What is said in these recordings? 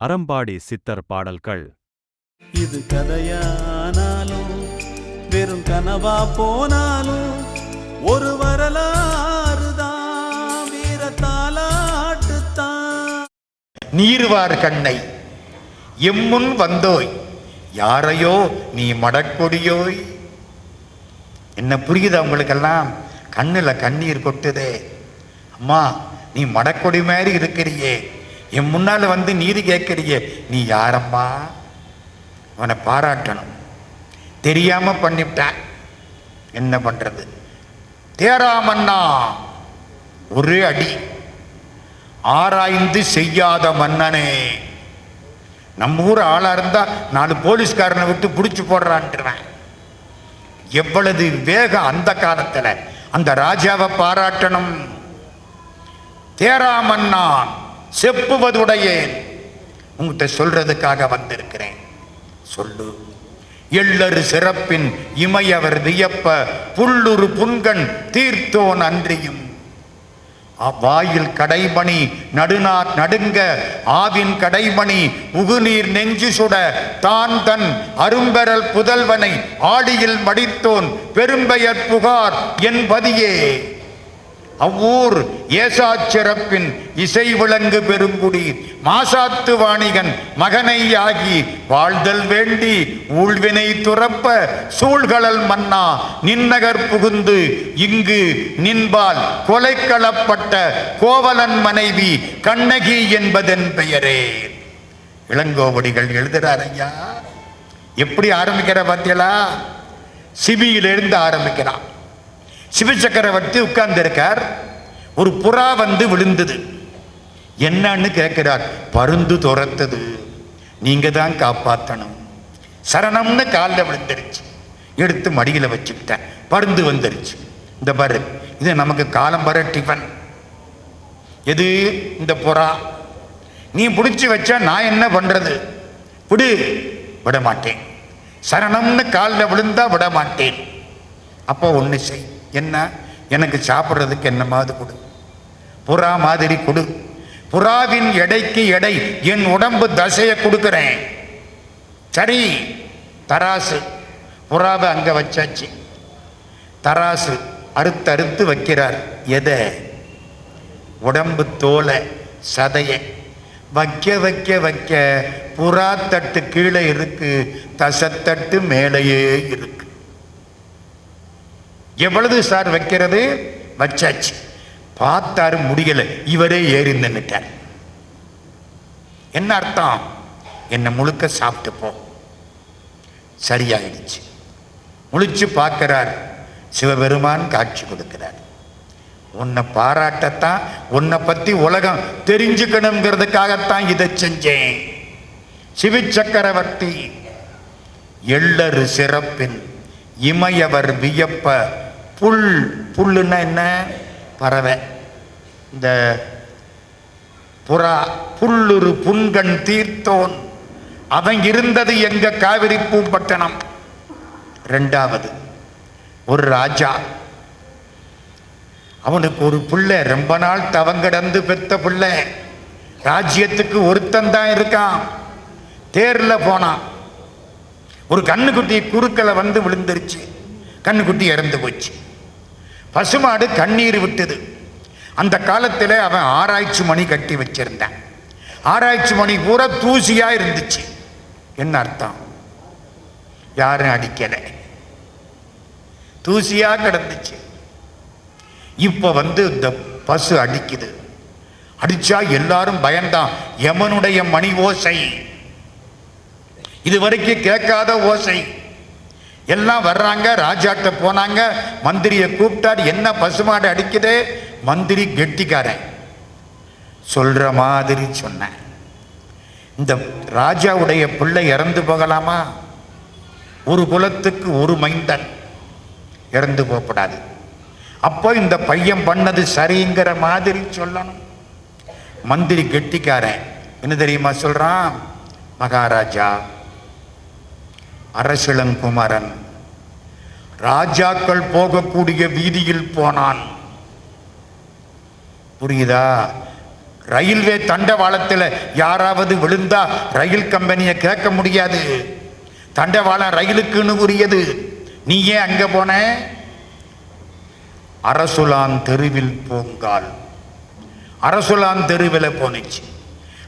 அறம்பாடி சித்தர் பாடல்கள். இது கதையானாலும் வெறும் கனவா போனாலும் ஒரு வரலாறு தான் வீரத்தாலாட்டுத்தான் நீர்வார் கண்ணை எம்முன் வந்தோய் யாரையோ நீ மடக்கொடியோய். என்ன புரியுதா உங்களுக்கெல்லாம்? கண்ணில் கண்ணீர் கொட்டுதே. அம்மா நீ மடக்கொடி மாதிரி இருக்கிறியே. என் முன்னால் வந்து நீதி கேட்குறீங்க நீ யாரம்மா அவனை பாராட்டணும். தெரியாமல் பண்ணிவிட்டான் என்ன பண்ணுறது தேராமண்ணா ஒரே அடி. ஆராய்ந்து செய்யாத மன்னனே. நம்ம ஊர் ஆளாக இருந்தால் நாலு போலீஸ்காரனை விட்டு பிடிச்சி போடுறான்றேன் எவ்வளவு வேகம் அந்த காலத்தில். அந்த ராஜாவை பாராட்டணும். தேராமன்னான் செப்புவதுடையேன். உங்ககிட்ட சொல்றதுக்காக வந்திருக்கிறேன். சொல்லு. எள்ளரு சிறப்பின் இமையவர் வியப்ப புல்லுரு புன்கண் தீர்த்தோன் அன்றியும் அவ்வாயில் கடைமணி நடுநார் நடுங்க ஆவின் கடைமணி உகுநீர் நெஞ்சு சுட தான் தன் அரும்பெறல் புதல்வனை ஆடியில் மடித்தோன் பெரும்பெயர் புகார் என்பதியே. அவ்வூர் ஏசாச்சிறப்பின் இசை விளங்கு பெருங்குடி. மாசாத்து வாணிகன் மகனை ஆகி வாழ்தல் வேண்டி ஊழ்வினை துறப்ப சூழ்களல் மன்னா. நின்னகர் புகுந்து இங்கு நின்பால் கொலைக்களப்பட்ட கோவலன் மனைவி கண்ணகி என்பதன் பெயரே. இளங்கோவடிகள் எழுதுறார் ஐயா. எப்படி ஆரம்பிக்கிற பார்த்தீங்களா சிபியிலிருந்து ஆரம்பிக்கிறான். சிவசக்கரவர்த்தி உட்கார்ந்து இருக்கார் ஒரு புறா வந்து விழுந்தது. என்னன்னு கேட்கிறார். பருந்து துரத்தது. நீங்க தான் காப்பாற்றணும் சரணம்னு காலில் விழுந்துருச்சு. எடுத்து மடியில் வச்சுக்கிட்டேன். பருந்து வந்துருச்சு. இந்த பாரு இது நமக்கு காலம் வர டிஃபன். எது? இந்த புறா. நீ பிடிச்சி வச்சா நான் என்ன பண்றது? விடு. விட மாட்டேன் சரணம்னு காலில் விழுந்தா விட மாட்டேன் அப்போ ஒன்று செய். என்ன? எனக்கு சாப்பிட்றதுக்கு என்னமாவது கொடு? புறா மாதிரி கொடு. புறாவின் எடைக்கு எடை என் உடம்பு தசையை கொடுக்குறேன். சரி தராசு. புறாவை அங்கே வச்சாச்சு. தராசு அறுத்து அறுத்து வைக்கிறார். எதை? உடம்பு தோலை சதையை. வைக்க வைக்க வைக்க புறா தட்டு கீழே இருக்கு தசத்தட்டு மேலேயே இருக்கு. எவ்வளவு சார் வைக்கிறது? வச்சாச்சு. பார்த்தாரு முடியல. இவரே ஏறி நின்றுட்டார் என்ன அர்த்தம்? என்னை முழுக்க சாப்பிட்டு போ. சரியாயிடுச்சு. முழிச்சு பார்க்கிறார். சிவபெருமான் காட்சி கொடுக்கிறார். உன்னை பாராட்டத்தான் உன்னை பற்றி உலகம் தெரிஞ்சுக்கணுங்கிறதுக்காகத்தான் இதை செஞ்சேன். சிவி சக்கரவர்த்தி எள்ளரு சிறப்பின் இமையவர் வியப்ப புல் புல்லுன்னா என்ன? பறவை. இந்த புறா புல்லுரு புன்கண் தீர்த்தோன். அவன் இருந்தது எங்க காவிரி பூம்பட்டணம்? ரெண்டாவது ஒரு ராஜா. அவனுக்கு ஒரு பிள்ளை. ரொம்ப நாள் தவங்கிடந்து பெத்த பிள்ளை. ராஜ்யத்துக்கு ஒருத்தன் தான் இருக்கான். தேர்ல போனான். ஒரு கண்ணுக்குட்டி குறுக்களை வந்து விழுந்துருச்சு. கண்ணுக்குட்டி இறந்து போச்சு. பசுமாடு கண்ணீர் விட்டது. அந்த காலத்தில் அவன் ஆராய்ச்சி மணி கட்டி வச்சிருந்தான். ஆராய்ச்சி மணி பூரா தூசியா இருந்துச்சு. என்ன அர்த்தம்? யாரும் அடிக்கலை. தூசியா கிடந்துச்சு. இப்ப வந்து இந்த பசு அடிக்குது. அடிச்சா எல்லாரும் பயந்தான். யமனுடைய மணி ஓசை. இது வரைக்கும் கேட்காத ஓசை. எல்லாம் வர்றாங்க ராஜாட்ட போனாங்க மந்திரியை கூப்பிட்டார் என்ன பசுமாடு அடிக்குது? மந்திரி கெட்டிக்காரன். சொல்ற மாதிரி சொன்னேன். இந்த ராஜாவுடைய பிள்ளை இறந்து போகலாமா? ஒரு குலத்துக்கு ஒரு மைந்தன் இறந்து போகக்கூடாது அப்போ இந்த பையன் பண்ணது சரிங்கிற மாதிரி சொல்லணும். மந்திரி கெட்டிக்காரன். என்ன தெரியுமா சொல்றான்? மகாராஜா அரசிளங்குமரன் ராஜாக்கள் போகக்கூடிய வீதியில் போனான். புரியுதா? ரயில்வே தண்டவாளத்தில் யாராவது விழுந்தா ரயில் கம்பெனியை கேட்க முடியாது. தண்டவாளம் ரயிலுக்குன்னு உரியது. நீ ஏன் அங்க போன? அரசுலான் தெருவில் போங்கால். அரசுலான் தெருவில் போனுச்சு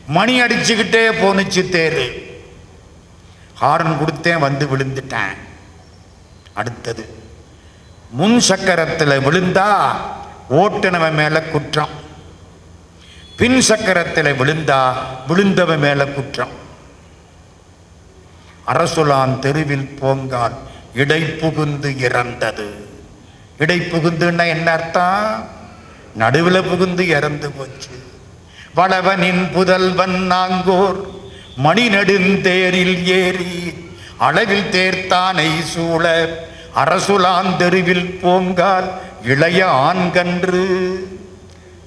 மணி அடிச்சுக்கிட்டே போனுச்சு தேரு. ஹாரன் கொடுத்தேன் வந்து விழுந்துட்டேன். அடுத்தது முன் சக்கரத்தில் விழுந்தா ஓட்டுனவன் மேல குற்றம். பின் சக்கரத்தில் விழுந்தா விழுந்தவன் மேல குற்றம். அரசுலான் தெருவில் போங்கால் இடை புகுந்து இறந்தது. இடை புகுந்துன்னா என்ன அர்த்தம்? நடுவில் புகுந்து இறந்து போச்சு. வளவனின் புதல்வன் நாங்கோர் மணி நெடுந்தேரில் ஏறி அளவில் தேர்த்தானை சூழ அரசுலாந்தெருவில் போங்கால் இளைய ஆண்கன்று.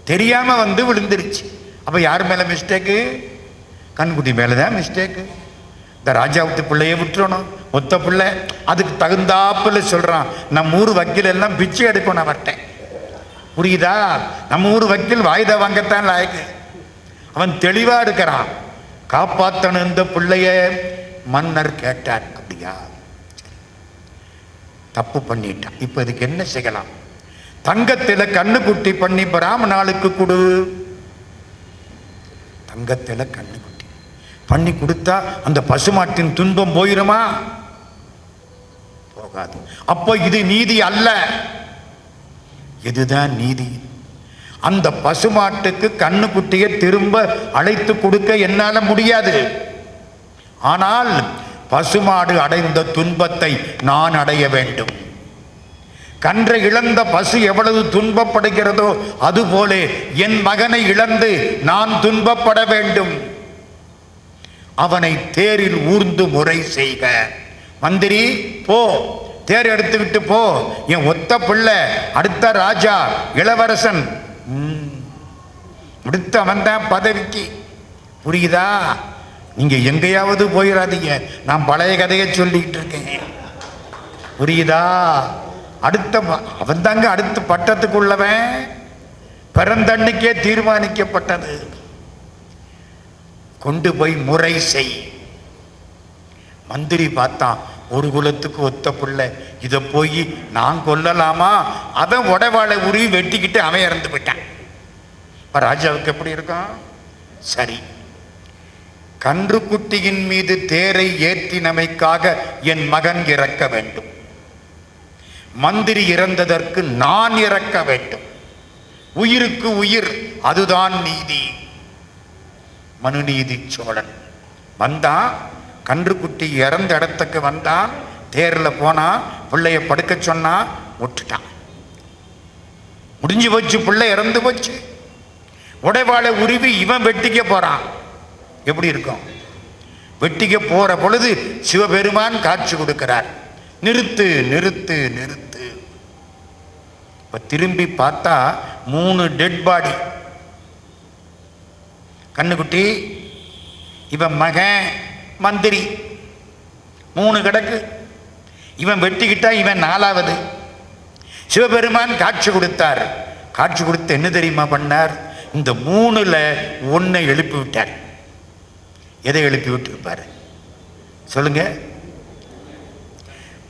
தெரியாம வந்து விழுந்துருச்சு. அப்ப யார் மேல மிஸ்டேக்கு கண்குட்டி மேலதான் மிஸ்டேக்கு இந்த ராஜாவுக்கு பிள்ளைய விட்டுறணும். ஒத்த பிள்ளை அதுக்கு தகுந்தாப்புல சொல்றான் நம்ம ஊர் வக்கீல் எல்லாம் பிச்சை எடுக்கணும் அவர்கிட்ட. புரியுதா? நம்ம ஊர் வக்கீல் வாய்தா வாங்கத்தான் லாய்க்கு. அவன் தெளிவா இருக்கிறான் காப்பாத்தணும் இந்த பிள்ளைய. மன்னர் கேட்டார் அப்படியா? தப்பு பண்ணிட்டான். இப்ப இதுக்கு என்ன செய்யலாம்? தங்கத்தில கண்ணுக்குட்டி பண்ணி பிராமணாளுக்கு கொடு. தங்கத்தில கண்ணுக்குட்டி பண்ணி கொடுத்தா அந்த பசுமாட்டின் துன்பம் போயிருமா? போகாது. அப்போ இது நீதி அல்ல. இதுதான் நீதி? அந்த பசுமாட்டுக்கு கண்ணுக்குட்டியை திரும்ப அழைத்து கொடுக்க என்னால் முடியாது. ஆனால் பசுமாடு அடைந்த துன்பத்தை நான் அடைய வேண்டும். கன்றை இழந்த பசு எவ்வளவு துன்பப்படுகிறதோ அதுபோல என் மகனை இழந்து நான் துன்பப்பட வேண்டும். அவனை தேரில் ஊர்ந்து முறை செய்க. மந்திரி போ. தேர் எடுத்துக்கிட்டு போ. என் ஒத்த பிள்ளை அடுத்த ராஜா இளவரசன். ம். அடுத்து தான் பதவிக்கு. புரியுதா? நீங்க எங்கேயாவது போயிடாதீங்க நான் பழைய கதையை சொல்லிக்கிட்டு இருக்கேன். புரியுதா? அடுத்த அவன் தாங்க அடுத்த பட்டத்துக்குள்ளவன். பிறந்தன்னைக்கே தீர்மானிக்கப்பட்டது. கொண்டு போய் முறை செய். மந்திரி பார்த்தான். ஒரு குலத்துக்கு ஒத்த பிள்ளை. இதை போய் நான் கொல்லலாமா? அதை உடவாளை உருவி வெட்டிக்கிட்டு அவன் இறந்து போயிட்டான். இப்போ ராஜாவுக்கு எப்படி இருக்கும்? சரி. கன்றுக்குட்டியின் மீது தேரை ஏற்றினமைக்காக என் மகன் இறக்க வேண்டும். மந்திரி இறந்ததற்கு நான் இறக்க வேண்டும். உயிருக்கு உயிர் அதுதான் நீதி. மனுநீதி சோழன். வந்தான். கன்றுக்குட்டி இறந்த இடத்துக்கு வந்தான் தேரில் போனான் பிள்ளைய படுக்க சொன்னா விட்டுட்டான் முடிஞ்சு போச்சு பிள்ளை இறந்து போச்சு. உடைவாளை உருவி இவன் வெட்டிக்க போறான் எப்படி இருக்கும்? வெட்டிக்க போற பொழுது சிவபெருமான் காட்சி கொடுக்கிறார். நிறுத்து நிறுத்து நிறுத்து. இப்ப திரும்பி பார்த்தா மூணு டெட் பாடி கண்ணுக்குட்டி இவன் மகன் மந்திரி. மூணு கிடக்கு. இவன் வெட்டிக்கிட்டா இவன் நாலாவது. சிவபெருமான் காட்சி கொடுத்தார். காட்சி கொடுத்து என்ன தெரியுமா பண்ணார்? இந்த மூணுல ஒன்னை எழுப்பி விட்டார். எதை எழுப்பி விட்டுருப்பாரு? சொல்லுங்க.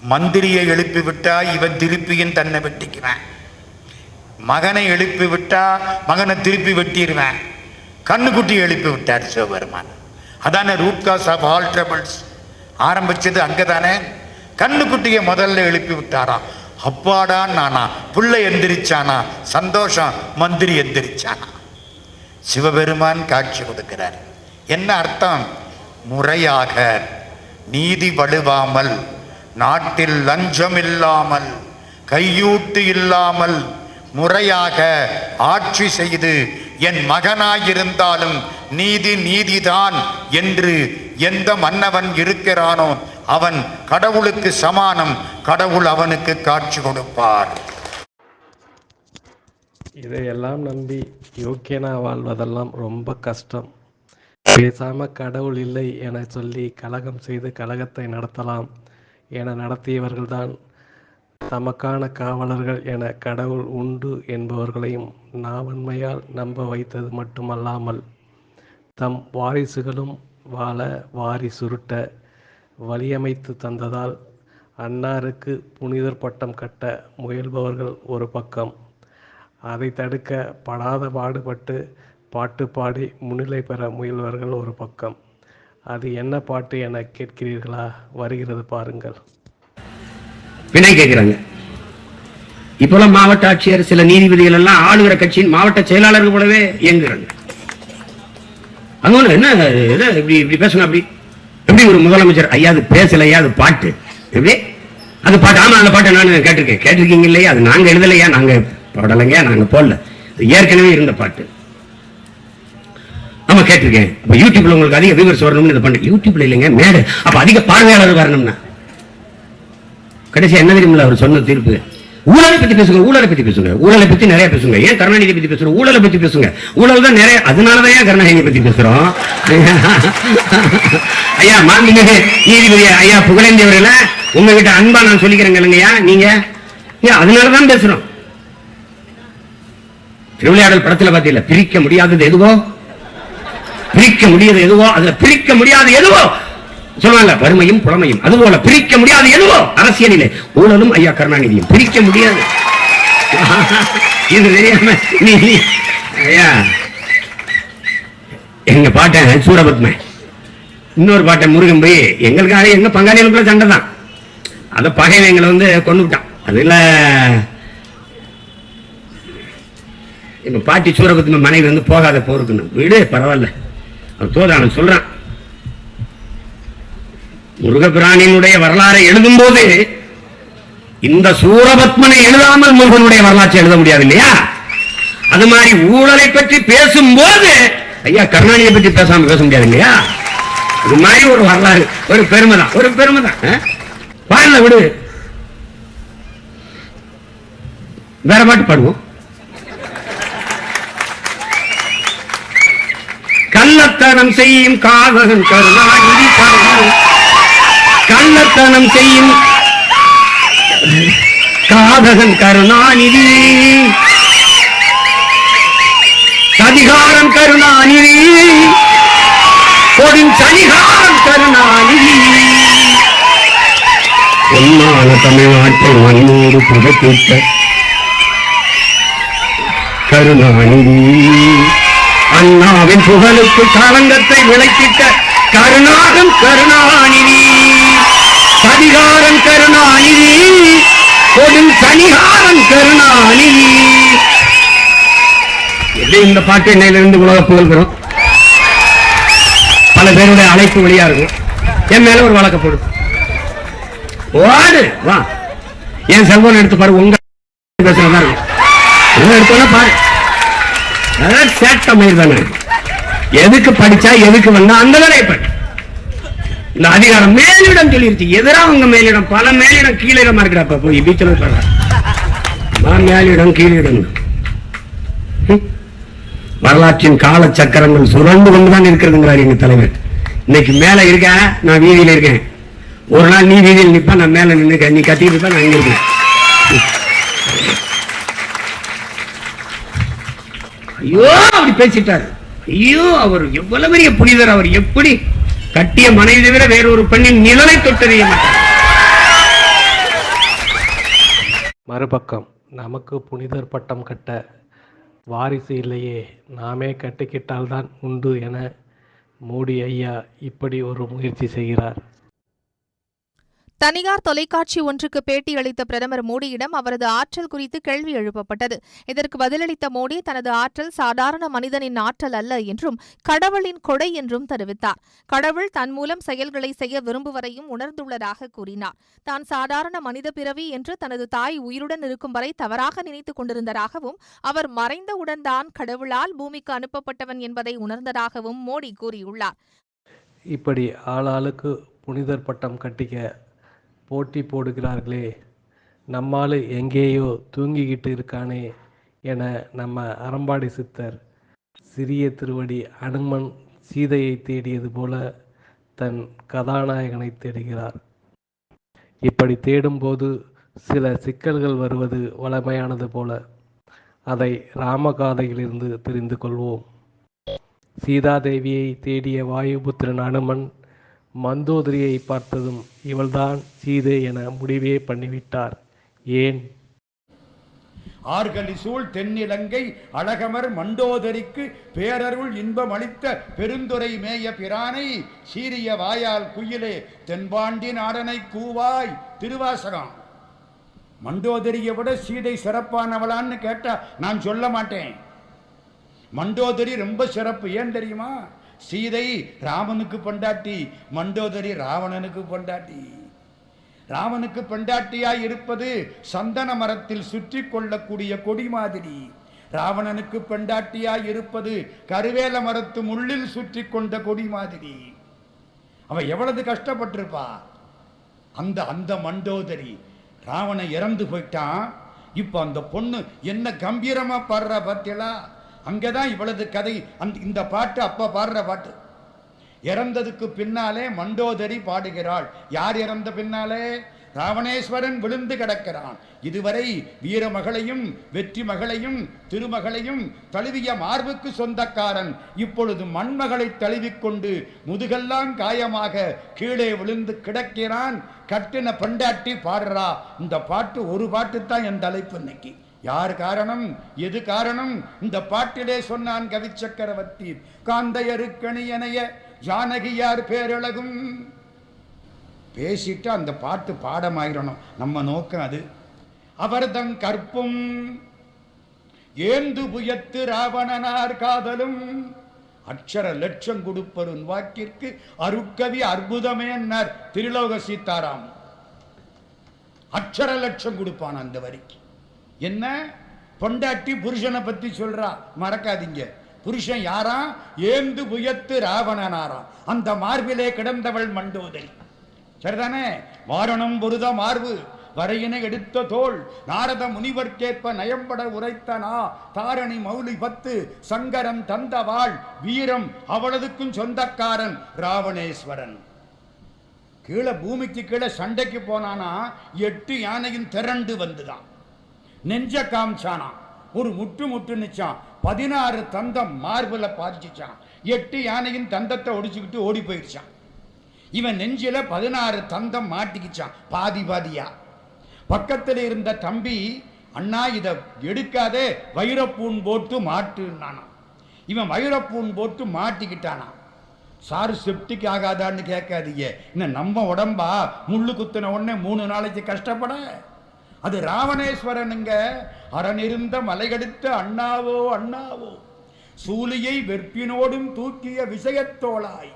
மந்திரியை எழுப்பி விட்டா இவன் திருப்பியும் தன்னை வெட்டிக்குவேன். மகனை எழுப்பி விட்டா மகனை திருப்பி வெட்டிடுவேன் கண்ணுக்குட்டி எழுப்பி விட்டார் சிவபெருமான். அதானே root cause of all troubles ஆரம்பிச்சது அங்கதானே? கண்ணுக்குட்டியை முதல்ல எழுப்பி விட்டாராம் அப்பாடா நானா புள்ளை எந்திரிச்சானா? சந்தோஷம் மந்திரி எந்திரிச்சானா? சிவபெருமான் காட்சி கொடுக்கிறார். என்ன அர்த்தம்? முறையாக. நீதி வலுவாமல் நாட்டில் லஞ்சம் இல்லாமல் கையூட்டு இல்லாமல் முறையாக ஆட்சி செய்து என் மகனாயிருந்தாலும் நீதி நீதிதான் என்று எந்த மன்னவன் இருக்கிறானோ அவன் கடவுளுக்கு சமானம் கடவுள் அவனுக்கு காட்சி கொடுப்பார். இதையெல்லாம் நம்பி யோக்கியனா வாழ்வதெல்லாம் ரொம்ப கஷ்டம். பேசாம கடவுள் இல்லை என சொல்லி கலகம் செய்து கலகத்தை நடத்தலாம் என நடத்தியவர்கள்தான் தமக்கான காவலர்கள் என கடவுள் உண்டு என்பவர்களையும் நாவன்மையால் நம்ப வைத்தது மட்டுமல்லாமல் தம் வாரிசுகளும் வாழ வாரி சுருட்ட வழியமைத்து தந்ததால் அன்னாருக்கு புனிதர் பட்டம் கட்ட முயல்பவர்கள் ஒரு பக்கம். அதை தடுக்க படாத பாடுபட்டு பாட்டு பாடி முன்னிலை பெற முயல்வர்கள் ஒரு பக்கம். அது என்ன பாட்டு என கேட்கிறீர்களா? வருகிறது பாருங்கள். வினை கேட்கிறாங்க. இப்பெல்லாம் மாவட்ட ஆட்சியர் சில நீதிபதிகள் எல்லாம் ஆளுகிற கட்சியின் மாவட்ட செயலாளர்கள் போலவே இயங்குகிறாங்க. அங்க ஒண்ணு என்ன இப்படி இப்படி பேசணும் அப்படி. எப்படி ஒரு முதலமைச்சர் ஐயா அது பேசல ஐயா அது பாட்டு? எப்படி? அது பாட்டு ஆமா அந்த பாட்டை நான் கேட்டிருக்கேன். கேட்டிருக்கீங்க இல்லையா? அது நாங்க எழுதலையா? நாங்க பாடலைங்க நாங்க போடல. ஏற்கனவே இருந்த பாட்டு. ஆமா கேட்டிருக்கேன். அப்ப யூடியூப்ல உங்களுக்கு அதிக வியூவர்ஸ் வரணும்னு இதை பண்ண யூடியூப்ல இல்லைங்க மேடு. அப்ப அதிக பார்வையாளர் வரணும்னா. கடைசி என்ன தெரியுமில்ல அவர் சொன்ன தீர்ப்பு? ஊழலை பத்தி பேசுங்க ஊழலை பத்தி பேசுங்க. ஊழலை பத்தி நிறைய பேசுங்க. ஏன் கருணாநிதி பத்தி பேசுறோம் ஊழலை பத்தி பேசுங்க. ஊழல் தான் நிறைய அதனாலதான் ஏன் கருணாநிதி பத்தி பேசுறோம்? ஐயா மாண்புமிகு நீதிபதி ஐயா புகழேந்தி அவர்கள உங்ககிட்ட அன்பா நான் சொல்லிக்கிறேங்க இல்லைங்கய்யா நீங்க ஏன் அதனாலதான் பேசுறோம். திருவிளையாடல் படத்துல பாத்தீங்களா? பிரிக்க முடியாதது எதுவோ? பிரிக்க முடியாது எதுவோ? அதுல பிரிக்க முடியாத எதுவோ? சொல்லுவாங்க வறுமையும் புலமையும். அதுபோல பிரிக்க முடியாது எதுவோ அரசியலிலே. ஊழலும் ஐயா கருணாநிதியும். பிரிக்க முடியாது. இது தெரியாம நீ ஐயா எங்க பாட்டேன் சூரபத்மன் இன்னொரு பாட்டை முருகன் போய் எங்களுக்காக எங்க பங்காளிகளுக்குள்ள சண்டை தான். அதை பகைவன் எங்களை வந்து கொண்டு விட்டான். அதுல எங்க பாட்டி சூரபத்ம மனைவி வந்து போகாத போருக்குன்னு. வீடு பரவாயில்ல. அவன் தோதான் சொல்றான். முருகபிரானினுடைய வரலாறை எழுதும் போது இந்த சூரபத்மனை எழுதாமல் முருகனுடைய வரலாற்றை எழுத முடியாது இல்லையா அது மாதிரி ஊழலை பற்றி பேசும்போது ஐயா கருணாநிதியை பற்றி பேசாம பேச முடியாது இல்லையா இது மாதிரி ஒரு வரலாறு ஒரு பெருமை தான் ஒரு பெருமை தான் பாடல விடு. வேற பாட்டு பாடுவோம். கள்ளத்தனம் செய்யும் காதகன் கருணாநிதி பாடுவோம். கள்ளத்தனம் செய்யும் காதகன் கருணாநிதி. சதிகாரம் கருணாநிதி. கொடும் சதிகாரம் கருணாநிதி. பொன்னான தமிழ்நாட்டை மண்ணோடு புதைத்திட்ட கருணாநிதி. அண்ணாவின் புகழுக்கு களங்கத்தை விளக்கிட்ட கருணாகம் கருணாநிதி. சதிகாரம் கருணாநிதி கொடும் சனிகாரம் கருணாநிதி. எப்படி இந்த பாட்டு என்னையிலிருந்து உலக புகழ் பல பேருடைய அழைப்பு வழியா இருக்கும். என் மேல ஒரு வழக்க போடு. ஓடு வா. என் செல்போன் எடுத்து பாரு உங்க பேசுறதா இருக்கும். இதை எடுத்தோன்னா பாரு. அதான் சேட்ட மயிர் தானே. எதுக்கு படிச்சா எதுக்கு வந்தா அந்த வேலையை படி இந்த அதிகாரம் மேலிடம் சொல்லிருச்சு. எதிராக உங்க மேலிடம் பல மேலிடம் கீழிடமா இருக்கிறப்ப போய் பீச்சில் சொல்ற நான் மேலிடம் கீழிடம். வரலாற்றின் கால சக்கரங்கள் சுரண்டு கொண்டுதான் இருக்கிறதுங்கிறார் எங்க தலைவர். இன்னைக்கு மேல இருக்க நான் வீதியில இருக்கேன். ஒரு நாள் நீ வீதியில் நிப்ப நான் மேல நின்னுக்க நீ கத்திட்டு இருப்ப நான் இங்க இருக்கேன். ஐயோ அப்படி பேசிட்டாரு. ஐயோ அவர் எவ்வளவு பெரிய புனிதர் அவர் எப்படி கட்டிய மனைவி தவிர வேறொரு பெண்ணின் நிழலை தொட்டறிய மாட்டார் மறுபக்கம் நமக்கு புனிதர் பட்டம் கட்ட வாரிசு இல்லையே நாமே கட்டிக்கிட்டால்தான் உண்டு என மோடி ஐயா இப்படி ஒரு முயற்சி செய்கிறார். தனியார் தொலைக்காட்சி ஒன்றுக்கு பேட்டியளித்த பிரதமர் மோடியிடம் அவரது ஆற்றல் குறித்து கேள்வி எழுப்பப்பட்டது. இதற்கு பதிலளித்த மோடி தனது ஆற்றல் சாதாரண மனிதனின் ஆற்றல் அல்ல என்றும் கடவுளின் கொடை என்றும் தெரிவித்தார். கடவுள் தன் மூலம் செயல்களை செய்ய விரும்புவரையும் உணர்ந்துள்ளதாக கூறினார். தான் சாதாரண மனித பிறவி என்று தனது தாய் உயிருடன் இருக்கும் வரை தவறாக நினைத்துக் கொண்டிருந்ததாகவும் அவர் மறைந்தவுடன் தான் கடவுளால் பூமிக்கு அனுப்பப்பட்டவன் என்பதை உணர்ந்ததாகவும் மோடி கூறியுள்ளார். இப்படி ஆளாளுக்கு புனிதர் பட்டம் கட்டிக்க போட்டி போடுகிறார்களே நம்மால் எங்கேயோ தூங்கிக்கிட்டு இருக்கானே என நம்ம அறம்பாடி சித்தர் சிறிய திருவடி அனுமன் சீதையை தேடியது போல தன் கதாநாயகனை தேடுகிறார். இப்படி தேடும்போது சில சிக்கல்கள் வருவது வழமையானது போல. அதை ராமகாதையிலிருந்து தெரிந்து கொள்வோம். சீதாதேவியை தேடிய வாயுபுத்திரன் அனுமன் மந்தோதரியை பார்த்ததும் இவள்தான் சீதை என முடிவே பண்ணிவிட்டார். ஏன்? ஆர்கலி சூழ் தென்னிலங்கை அழகமர் மண்டோதரிக்கு பேரருள் இன்பம் அளித்த பெருந்துரை மேய பிரானை சீரிய வாயால் குயிலே தென்பாண்டி நாடனை கூவாய். திருவாசகம். மண்டோதரியை விட சீதை சிறப்பானவளான்னு கேட்டா நான் சொல்ல மாட்டேன். மண்டோதரி ரொம்ப சிறப்பு. ஏன் தெரியுமா? சீதை ராமனுக்கு பொண்டாட்டி மண்டோதரி ராவணனுக்கு பொண்டாட்டி. ராமனுக்கு பெண்டாட்டியாய் இருப்பது சந்தன மரத்தில் சுற்றி கொள்ளக்கூடிய கொடி மாதிரி. ராவணனுக்கு பெண்டாட்டியாய் இருப்பது கருவேல மரத்து முள்ளில் சுற்றி கொண்ட கொடி மாதிரி. அவன் எவ்வளவு கஷ்டப்பட்டிருப்பா? அந்த அந்த மண்டோதரி ராவணன் இறந்து போயிட்டான். இப்போ அந்த பொண்ணு என்ன கம்பீரமா பாடுறா பார்த்தீங்களா அங்கே தான் இவ்வளவு கதை. அந்த இந்த பாட்டு அப்போ பாடுற பாட்டு. இறந்ததுக்கு பின்னாலே மண்டோதரி பாடுகிறாள். யார் இறந்த பின்னாலே? ராவணேஸ்வரன் விழுந்து கிடக்கிறான். இதுவரை வீரமகளையும் வெற்றி மகளையும் திருமகளையும் தழுவிய மார்புக்கு சொந்தக்காரன். இப்பொழுது மண்மகளை தழுவிக்கொண்டு முதுகெல்லாம் காயமாக கீழே விழுந்து கிடக்கிறான். கட்டின பெண்டாட்டி பாடுறா. இந்த பாட்டு ஒரு பாட்டு தான் என் தலைப்பு இன்னைக்கு. யார் காரணம்? எது காரணம்? இந்த பாட்டிலே சொன்னான் கவி சக்கரவர்த்தி காந்தையருக்கணியனைய ஜானகியார் பேரழகும். பேசிட்டு அந்த பாட்டு பாடமாயிரணும். நம்ம நோக்கம் அது. அவர்தங் கற்பும். ஏந்து புயத்து ராவணனார் காதலும். அக்ஷர லட்சம் கொடுப்பருன் வாக்கிற்கு அருட்கவி அற்புதமேன்னார் திருலோக சீதாராம். அக்ஷர லட்சம் கொடுப்பான் அந்த வரிக்கு. என்ன? பொண்டாட்டி புருஷனை பத்தி சொல்றா. மறக்காதீங்க. புருஷன் யாரா? ஏந்து புயத்து ராவணனாராம். அந்த மார்பிலே கிடந்தவள் மண்டோதரி. சரிதானே? வாரணம் பொருத மார்பு. வரையினை எடுத்த தோள் நாரத முனிவர்க்கேற்ப நயம்பட உரைத்தனா. தாரணி மௌலி பத்து. சங்கரம் தந்தவாள். வீரம் அவளதுக்கும் சொந்தக்காரன் ராவணேஸ்வரன். கீழே பூமிக்கு கீழே சண்டைக்கு போனானா? எட்டு யானையும் திரண்டு வந்துதான். நெஞ்ச காமிச்சானா ஒரு முட்டு முட்டு நிச்சான் பதினாறு தந்தம் மார்பில் பாதிச்சிச்சான் எட்டு யானையின் தந்தத்தை ஒடிச்சுக்கிட்டு ஓடி போயிடுச்சான் இவன் நெஞ்சில் பதினாறு தந்தம் மாட்டிக்கிச்சான் பாதி பாதியா. பக்கத்தில் இருந்த தம்பி அண்ணா இதை எடுக்காதே வைரப்பூன் போட்டு மாட்டுனானா இவன் வைரப்பூன் போட்டு மாட்டிக்கிட்டானா சாரு செப்டிக் ஆகாதான்னு கேட்காதீங்க. இன்னும் நம்ம உடம்பா? முள்ளு குத்தின உடனே மூணு நாளைக்கு கஷ்டப்பட. அது ராவணேஸ்வரனுங்க. அறனிருந்த மலைகடித்த அண்ணாவோ அண்ணாவோ. சூலியை வெற்பினோடும் தூக்கிய விஷயத்தோளாய்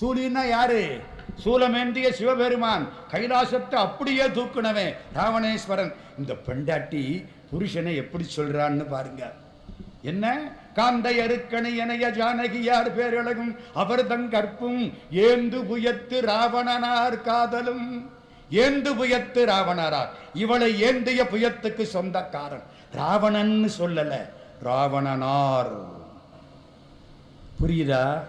சூலின்னா யாரு? சூலமேந்திய சிவபெருமான். கைலாசத்தை அப்படியே தூக்குனவன் ராவணேஸ்வரன். இந்த பெண்டாட்டி புருஷனை எப்படி சொல்றான்னு பாருங்க. என்ன? காந்தை அருக்கணி எனைய ஜானகியார் பேரழகும். அவர்தங் கற்பும் ஏந்து புயத்து ராவணனார் காதலும். ஏந்து புயத்து ராவணரார் இவளை ஏந்திய புயத்துக்கு சொந்தக்காரன். ராவணன்னு சொல்லல ராவணனார். புரியுதா?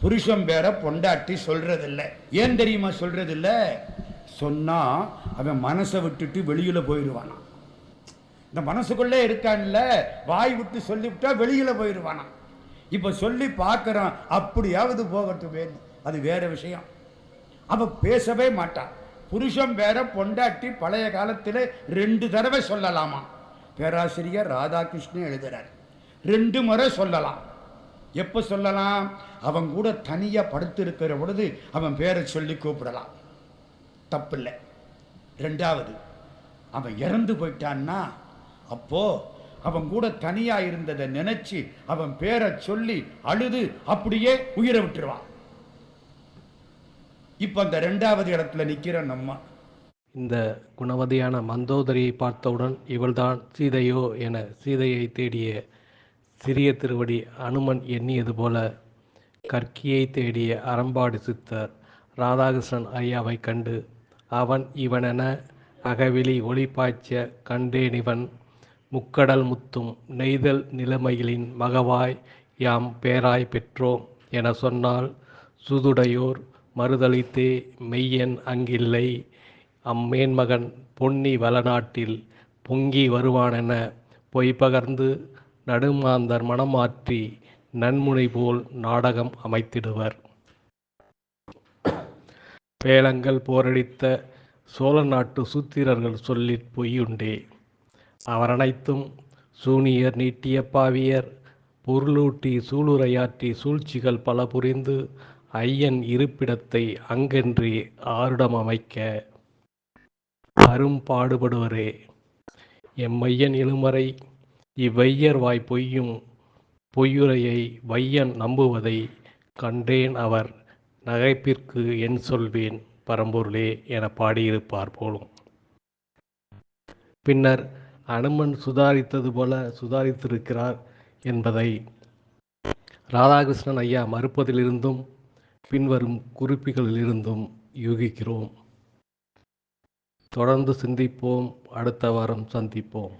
புருஷன் பேர பொண்டாட்டி சொல்றதில்ல. ஏன் தெரியுமா சொல்றதில்ல? சொன்னா அவன் மனசை விட்டுட்டு வெளியில போயிடுவானாம் இந்த மனசுக்குள்ளே இருக்கான்ல வாய் விட்டு சொல்லிவிட்டா வெளியில போயிடுவானாம் இப்ப சொல்லி பார்க்கறான் அப்படியாவது போகட்டும் வேணும் அது வேற விஷயம். அவ பேசவே மாட்டான் புருஷன் வேற பொண்டாட்டி பழைய காலத்தில் ரெண்டு தடவை சொல்லலாமா? பேராசிரியர் ராதாகிருஷ்ணன் எழுதுறார். ரெண்டு முறை சொல்லலாம். எப்போ சொல்லலாம்? அவன் கூட தனியாக படுத்திருக்கிற பொழுது அவன் பேரை சொல்லி கூப்பிடலாம். தப்பில்லை. ரெண்டாவது அவன் இறந்து போயிட்டான்னா அப்போ அவன் கூட தனியாக இருந்ததை நினச்சி அவன் பேரை சொல்லி அழுது அப்படியே உயிரை விட்டுருவான். இப்போ அந்த ரெண்டாவது இடத்துல நிற்கிற நம்ம. இந்த குணவதியான மந்தோதரியை பார்த்தவுடன் இவள்தான் சீதையோ என சீதையை தேடிய சிறிய திருவடி அனுமன் எண்ணியது போல கற்கியை தேடிய அறம்பாடு சித்தர் ராதாகிருஷ்ணன் ஐயாவை கண்டு அவன் இவனென அகவிழி ஒளி பாய்ச்ச கண்டேனிவன் முக்கடல் முத்தும் நெய்தல் நிலைமைகளின் மகவாய் யாம் பேராய் பெற்றோம் என சொன்னால் சுதுடையோர் மறுதளித்தே மெய்யன் அங்கில்லை. அம்மேன்மகன் பொன்னி வளநாட்டில் பொங்கி வருவானென பொய்பகர்ந்து நடுமாந்தர் மனமாற்றி நன்முனை போல் நாடகம் அமைத்திடுவர். பேளங்கள் போரடித்த சோழ நாட்டு சூத்திரர்கள் சொல்லிற் பொய்யுண்டே. அவரனைத்தும் சூனியர் நீட்டிய பாவியர் பொருளூட்டி சூளுரையாற்றி சூழ்ச்சிகள் பல புரிந்து ஐயன் இருப்பிடத்தை அங்கன்றி ஆருடம் அமைக்க அரும்பாடுபடுவரே எம்மையன் இழுமறை இவ்வையர் வாய் பொய்யும் பொய்யுரையை வையன் நம்புவதை கண்டேன் அவர் நகைப்பிற்கு என் சொல்வேன் பரம்பொருளே என பாடியிருப்பார் போலும். பின்னர் அனுமன் சுதாரித்தது போல சுதாரித்திருக்கிறார் என்பதை ராதாகிருஷ்ணன் ஐயா மறுப்பதிலிருந்தும் பின்வரும் குறிப்புகளிலிருந்தும் யூகிக்கிறோம். தொடர்ந்து சிந்திப்போம். அடுத்த வாரம் சந்திப்போம்.